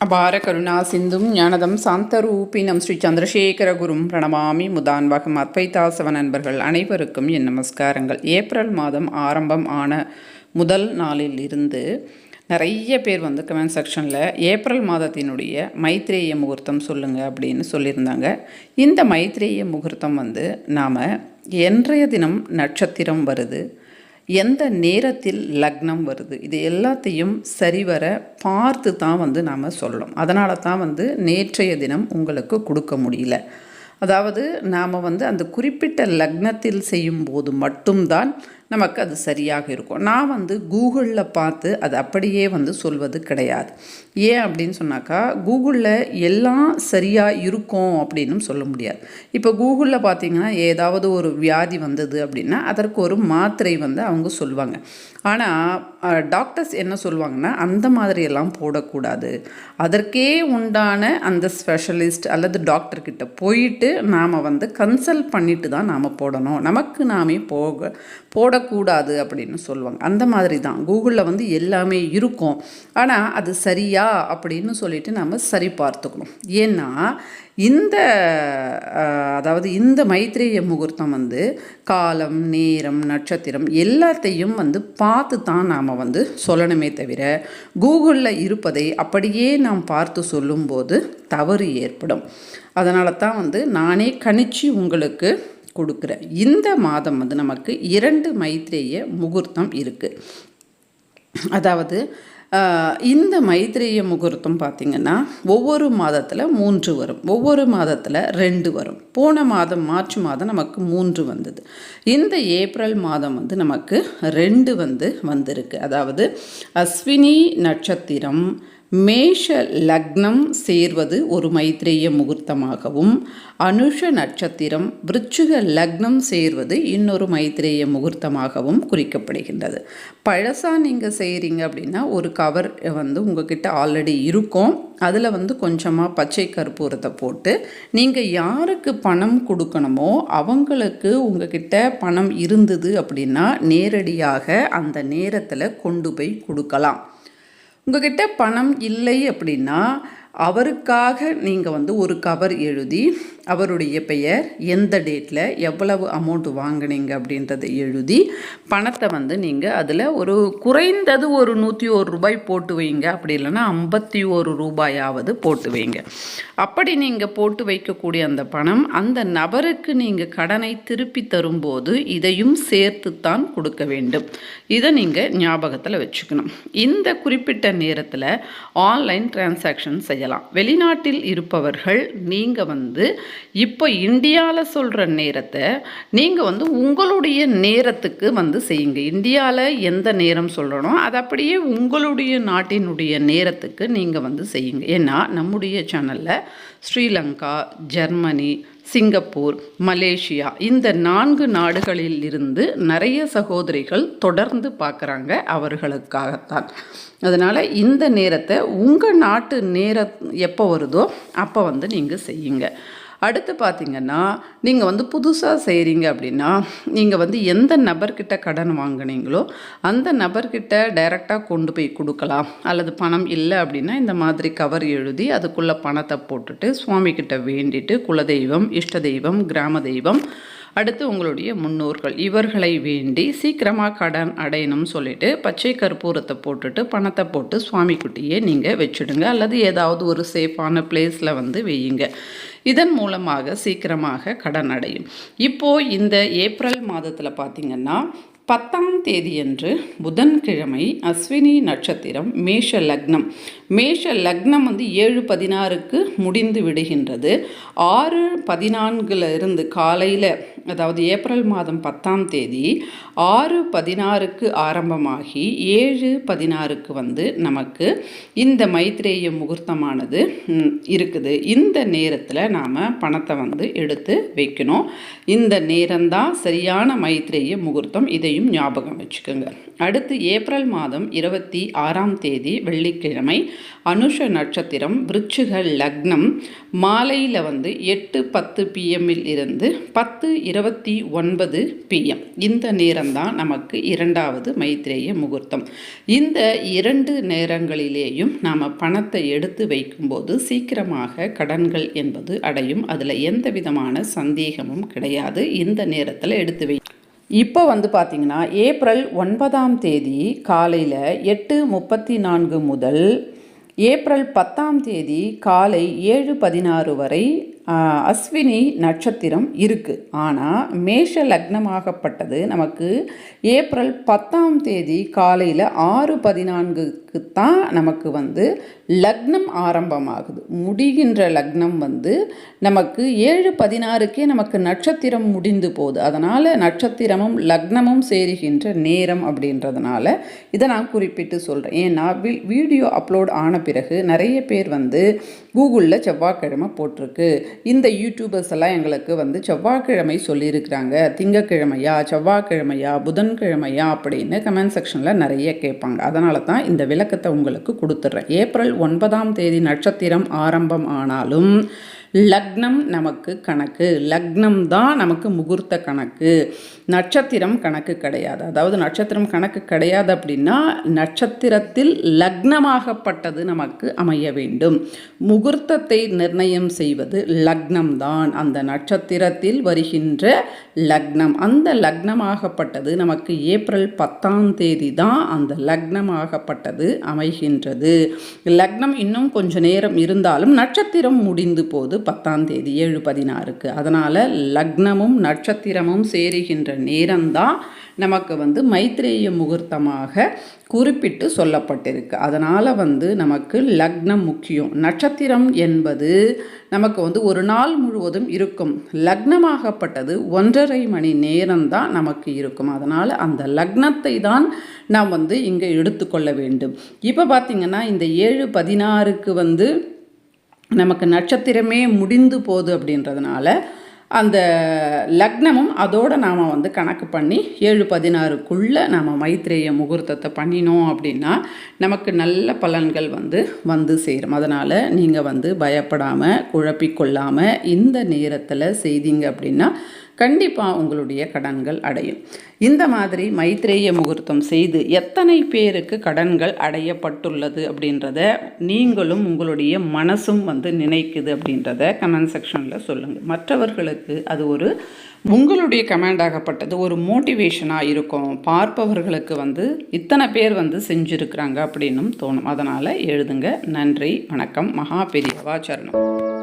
அபார கருணா சிந்தும் ஞானதம் சாந்தரூபினம் ஸ்ரீ சந்திரசேகர குரும் பிரணமாமி முதான்வகம் அத்வைதாசவ நண்பர்கள் அனைவருக்கும் என் நமஸ்காரங்கள். ஏப்ரல் மாதம் ஆரம்பம் ஆன முதல் நாளில் இருந்து நிறைய பேர் வந்து கமெண்ட் செக்ஷனில் ஏப்ரல் மாதத்தினுடைய மைத்ரேய முகூர்த்தம் சொல்லுங்கள் அப்படின்னு சொல்லியிருந்தாங்க. இந்த மைத்ரேய முகூர்த்தம் வந்து நாம் என்றைய தினம் நட்சத்திரம் வருது. எந்த நேரத்தில் லக்னம் வருது? இது எல்லாத்தையும் சரிவர பார்த்து தான் வந்து நாம் சொல்லணும். அதனால தான் வந்து நேற்றைய தினம் உங்களுக்கு கொடுக்க முடியல. அதாவது நாம் வந்து அந்த குறிப்பிட்ட லக்னத்தில் செய்யும்போது மட்டும்தான் நமக்கு அது சரியாக இருக்கும். நான் வந்து கூகுளில் பார்த்து அது அப்படியே வந்து சொல்வது கிடையாது. ஏன் அப்படின்னு சொன்னாக்கா கூகுளில் எல்லாம் சரியாக இருக்கும் அப்படின்னு சொல்ல முடியாது. இப்போ கூகுளில் பார்த்தீங்கன்னா ஏதாவது ஒரு வியாதி வந்தது அப்படின்னா அதற்கு ஒரு மாத்திரை வந்து அவங்க சொல்லுவாங்க. ஆனால் டாக்டர்ஸ் என்ன சொல்லுவாங்கன்னா அந்த மாதிரியெல்லாம் போடக்கூடாது. அதற்கே உண்டான அந்த ஸ்பெஷலிஸ்ட் அல்லது டாக்டர்கிட்ட போயிட்டு நாம் வந்து கன்சல்ட் பண்ணிட்டு தான் நாம் போடணும். நமக்கு நாமே போக போட போடக்கூடாது அப்படின்னு சொல்லுவாங்க. அந்த மாதிரி தான் கூகுளில் வந்து எல்லாமே இருக்கும். ஆனால் அது சரியா அப்படின்னு சொல்லிட்டு நம்ம சரி பார்த்துக்கணும். ஏன்னா இந்த அதாவது இந்த மைத்ரேய முகூர்த்தம் வந்து காலம் நேரம் நட்சத்திரம் எல்லாத்தையும் வந்து பார்த்து தான் நாம் வந்து சொல்லணுமே தவிர கூகுளில் இருப்பதை அப்படியே நாம் பார்த்து சொல்லும்போது தவறு ஏற்படும். அதனால தான் வந்து நானே கணிச்சு உங்களுக்கு கொடுக்குறேன் இந்த மாதம் வந்து நமக்கு இரண்டு மைத்ரேய முகூர்த்தம் இருக்குது அதாவது இந்த மைத்ரேய முகூர்த்தம் பார்த்திங்கன்னா ஒவ்வொரு மாதத்தில் மூன்று வரும். ஒவ்வொரு மாதத்தில் ரெண்டு வரும். போன மாதம் மார்ச் மாதம் நமக்கு மூன்று வந்தது. இந்த ஏப்ரல் மாதம் வந்து நமக்கு ரெண்டு வந்து வந்திருக்கு. அதாவது அஸ்வினி நட்சத்திரம் மேஷ லக்னம் சேர்வது ஒரு மைத்ரேய முகூர்த்தமாகவும் அனுஷ நட்சத்திரம் விருச்சிக லக்னம் சேர்வது இன்னொரு மைத்ரேய முகூர்த்தமாகவும் குறிக்கப்படுகின்றது. பழசாக நீங்கள் செய்கிறீங்க அப்படின்னா ஒரு கவர் வந்து உங்ககிட்ட ஆல்ரெடி இருக்கும். அதில் வந்து கொஞ்சமாக பச்சை கற்பூரத்தை போட்டு நீங்கள் யாருக்கு பணம் கொடுக்கணுமோ அவங்களுக்கு உங்ககிட்ட பணம் இருந்தது அப்படின்னா நேரடியாக அந்த நேரத்தில் கொண்டு போய் கொடுக்கலாம். உங்ககிட்ட பணம் இல்லை அப்படின்னா அவருக்காக நீங்கள் வந்து ஒரு கவர் எழுதி அவருடைய பெயர் எந்த டேட்டில் எவ்வளவு அமௌண்ட் வாங்கினீங்க அப்படின்றத எழுதி பணத்தை வந்து நீங்கள் அதில் ஒரு குறைந்தது ஒரு நூற்றி ஒரு ரூபாய் போட்டு வைங்க. அப்படி இல்லைன்னா ஐம்பத்தி ஒரு ரூபாயாவது போட்டு வைங்க. அப்படி நீங்கள் போட்டு வைக்கக்கூடிய அந்த பணம் அந்த நபருக்கு நீங்கள் கடனை திருப்பி தரும்போது இதையும் சேர்த்து தான் கொடுக்க வேண்டும். இதை நீங்கள் ஞாபகத்தில் வச்சுக்கணும். இந்த குறிப்பிட்ட நேரத்தில் ஆன்லைன் டிரான்சாக்ஷன் செய்யலாம். வெளிநாட்டில் இருப்பவர்கள் நீங்கள் வந்து இப்போ இந்தியாவில் சொல்கிற நேரத்தை நீங்கள் வந்து உங்களுடைய நேரத்துக்கு வந்து செய்யுங்க. இந்தியாவில் எந்த நேரம் சொல்கிறனோ அது அப்படியே உங்களுடைய நாட்டினுடைய நேரத்துக்கு நீங்கள் வந்து செய்யுங்க. ஏன்னா நம்முடைய சேனலில் ஸ்ரீலங்கா ஜெர்மனி சிங்கப்பூர் மலேசியா இந்த நான்கு நாடுகளில் இருந்து நிறைய சகோதரிகள் தொடர்ந்து பார்க்குறாங்க அவர்களுக்காகத்தான். அதனால் இந்த நேரத்தை உங்கள் நாட்டு நேரம் எப்போ வருதோ அப்போ வந்து நீங்கள் செய்யுங்க. அடுத்து பார்த்திங்கன்னா நீங்கள் வந்து புதுசாக செய்கிறீங்க அப்படின்னா நீங்கள் வந்து எந்த நபர்கிட்ட கடன் வாங்கினீங்களோ அந்த நபர்கிட்ட டைரெக்டாக கொண்டு போய் கொடுக்கலாம். அல்லது பணம் இல்லை அப்படின்னா இந்த மாதிரி கவர் எழுதி அதுக்குள்ளே பணத்தை போட்டுட்டு சுவாமிக்கிட்ட வேண்டிட்டு குலதெய்வம் இஷ்ட தெய்வம் கிராம தெய்வம் அடுத்து உங்களுடைய முன்னோர்கள். இவர்களை வேண்டி சீக்கிரமாக கடன் அடையணும்னு சொல்லிட்டு பச்சை கற்பூரத்தை போட்டுட்டு பணத்தை போட்டு சுவாமி குட்டியே நீங்கள் வச்சுடுங்க. அல்லது ஏதாவது ஒரு சேஃபான பிளேஸில் வந்து வையுங்க. இதன் மூலமாக சீக்கிரமாக கடன் அடையும். இப்போது இந்த ஏப்ரல் மாதத்தில் பார்த்திங்கன்னா பத்தாம் தேதியன்று புதன்கிழமை அஸ்வினி நட்சத்திரம் மேஷ லக்னம். மேஷ லக்னம் வந்து ஏழு பதினாறுக்கு முடிந்து விடுகின்றது. ஆறு பதினான்கில் இருந்து காலையில் அதாவது ஏப்ரல் மாதம் பத்தாம் தேதி ஆறு பதினாறுக்கு ஆரம்பமாகி ஏழு பதினாறுக்கு வந்து நமக்கு இந்த மைத்ரேய முகூர்த்தமானது இருக்குது. இந்த நேரத்தில் நாம் பணத்தை வந்து எடுத்து வைக்கணும். இந்த நேரம்தான் சரியான மைத்ரேய முகூர்த்தம். இதை இதையும் ஞாபகம் வச்சுக்கோங்க. அடுத்து ஏப்ரல் மாதம் இருபத்தி ஆறாம் தேதி வெள்ளிக்கிழமை அனுஷ நட்சத்திரம் விருச்சிக லக்னம் மாலையில் வந்து எட்டு பத்து பிஎம்மில் இருந்து பத்து இருபத்தி ஒன்பது பிஎம் இந்த நேரம்தான் நமக்கு இரண்டாவது மைத்ரேய முகூர்த்தம். இந்த இரண்டு நேரங்களிலேயும் நாம் பணத்தை எடுத்து வைக்கும்போது சீக்கிரமாக கடன்கள் என்பது அடையும். அதில் எந்த விதமான சந்தேகமும் கிடையாது. இந்த நேரத்தில் எடுத்து வை இப்போ வந்து பார்த்திங்கன்னா ஏப்ரல் ஒன்பதாம் தேதி காலையில் எட்டு முப்பத்தி நான்கு முதல் ஏப்ரல் பத்தாம் தேதி காலை ஏழு பதினாறு வரை அஸ்வினி நட்சத்திரம் இருக்குது ஆனால் மேஷ லக்னமாகப்பட்டது நமக்கு ஏப்ரல் பத்தாம் தேதி காலையில் ஆறு பதினான்கு தான் நமக்கு வந்து லக்னம் ஆரம்பமாகுது. முடிகின்ற லக்னம் வந்து நமக்கு ஏழு பதினாறுக்கே நமக்கு நட்சத்திரம் முடிந்து போகுது. அதனால் நட்சத்திரமும் லக்னமும் சேருகின்ற நேரம் அப்படின்றதுனால இதை நான் குறிப்பிட்டு சொல்கிறேன் ஏன்னா வி வீடியோ அப்லோட் ஆன பிறகு நிறைய பேர் வந்து கூகுளில் செவ்வாய்க்கிழமை போட்டிருக்கு. இந்த யூடியூபர்ஸ் எல்லாம் எங்களுக்கு வந்து செவ்வாய்க்கிழமை சொல்லியிருக்கிறாங்க. திங்கக்கிழமையா செவ்வாய்க்கிழமையா புதன்கிழமையா அப்படின்னு கமெண்ட் செக்ஷனில் நிறைய கேட்பாங்க. அதனால தான் இந்த விளக்கத்தை உங்களுக்கு கொடுத்துட்றேன். ஏப்ரல் ஒன்பதாம் தேதி நட்சத்திரம் ஆரம்பம் ஆனாலும் லக்னம் நமக்கு கணக்கு. லக்னம் தான் நமக்கு முகூர்த்த கணக்கு. நட்சத்திரம் கணக்கு கிடையாது. அதாவது நட்சத்திரம் கணக்கு கிடையாது அப்படின்னா நட்சத்திரத்தில் லக்னமாகப்பட்டது நமக்கு அமைய வேண்டும். முகூர்த்தத்தை நிர்ணயம் செய்வது லக்னம் தான். அந்த நட்சத்திரத்தில் வருகின்ற லக்னம். அந்த லக்னமாகப்பட்டது நமக்கு ஏப்ரல் பத்தாம் தேதி தான் அந்த லக்னமாகப்பட்டது அமைகின்றது. லக்னம் இன்னும் கொஞ்ச நேரம் இருந்தாலும் நட்சத்திரம் முடிந்து போது பத்தாம் தேதி ஏழு பதினாறுக்கு. அதனால் லக்னமும் நட்சத்திரமும் சேருகின்ற நேரம்தான் நமக்கு வந்து மைத்ரேய முகூர்த்தமாக குறிப்பிட்டு சொல்லப்பட்டிருக்கு. அதனால் வந்து நமக்கு லக்னம் முக்கியம். நட்சத்திரம் என்பது நமக்கு வந்து ஒரு நாள் முழுவதும் இருக்கும். லக்னமாகப்பட்டது ஒன்றரை மணி நேரம்தான் நமக்கு இருக்கும். அதனால் அந்த லக்னத்தை தான் நாம் வந்து இங்கே எடுத்துக்கொள்ள வேண்டும். இப்போ பார்த்திங்கன்னா இந்த ஏழு பதினாறுக்கு வந்து நமக்கு நட்சத்திரமே முடிந்து போகுது அப்படின்றதுனால அந்த லக்னமும் அதோடு நாம் வந்து கணக்கு பண்ணி ஏழு பதினாறுக்குள்ளே நாம் மைத்ரேய முகூர்த்தத்தை பண்ணினோம் அப்படின்னா நமக்கு நல்ல பலன்கள் வந்து வந்து சேரும். அதனால் நீங்கள் வந்து பயப்படாமல் குழப்பிக்கொள்ளாமல் இந்த நேரத்தில் செய்தீங்க அப்படின்னா கண்டிப்பாக உங்களுடைய கடன்கள் அடையும். இந்த மாதிரி மைத்ரேய முகூர்த்தம் செய்து எத்தனை பேருக்கு கடன்கள் அடையப்பட்டுள்ளது அப்படின்றத நீங்களும் உங்களுடைய மனசும் வந்து நினைக்குது அப்படின்றத கமெண்ட் செக்ஷனில் சொல்லுங்கள் மற்றவர்களுக்கு அது ஒரு உங்களுடைய கமெண்ட் ஆகப்பட்டது ஒரு மோட்டிவேஷனாக இருக்கும். பார்ப்பவர்களுக்கு வந்து இத்தனை பேர் வந்து செஞ்சுருக்கிறாங்க அப்படின்னும் தோணும். அதனால் எழுதுங்க. நன்றி வணக்கம். மகா பெரியவா சரணம்.